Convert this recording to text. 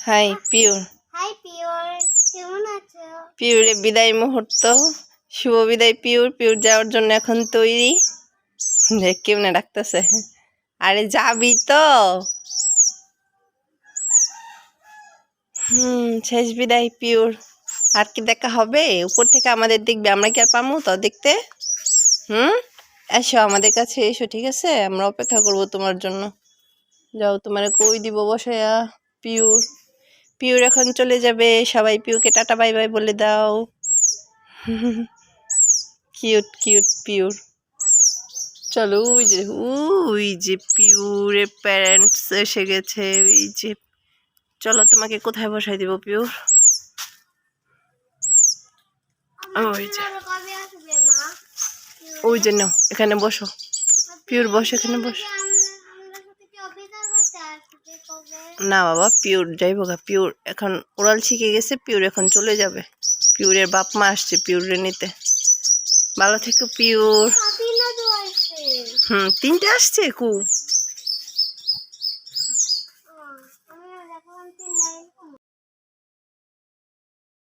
High pure high pure কেমন আছো? Puree বিদায় মুহূর্ত। শুভ বিদায় পিওর পিওর যাওয়ার জন্য এখন তৈরি। দেখ কেমনে ডাকতেছে? আরে যাবি তো। হুম শেষ বিদায় পিওর আর কি দেখা হবে? উপর থেকে আমাদের দেখবে। আমরা কি আর পামো তো দেখতে? হুম? এসো আমাদের কাছে এসো ঠিক আছে? আমরা অপেক্ষা করব তোমার জন্য। যাও তোমার কই দিব বসায়া পিওর পিওর এখন চলে যাবে, সবাই পিউকে টাটা বাই বাই বলে দাও। কিউট কিউট পিওর চলো, ওই যে ওই যে পিউরের প্যারেন্টস এসে গেছে, ওই যে। চলো, তোমাকে কোথায় বসাই দিব পিওর ওই যে। ওই এখানে বসো। পিওর বসো, এখানে বসো আমরা সাথে কি অপেক্ষা করতে আসবে কবে না বাবা পিওর যাই বোকা পিওর এখন ওরাল শিখে গেছে পিওর এখন চলে যাবে। পিওরের বাপ মা আসছে পিওরে নিতে। ভালো থেকো পিওর হুম তিনটে আসছে কু।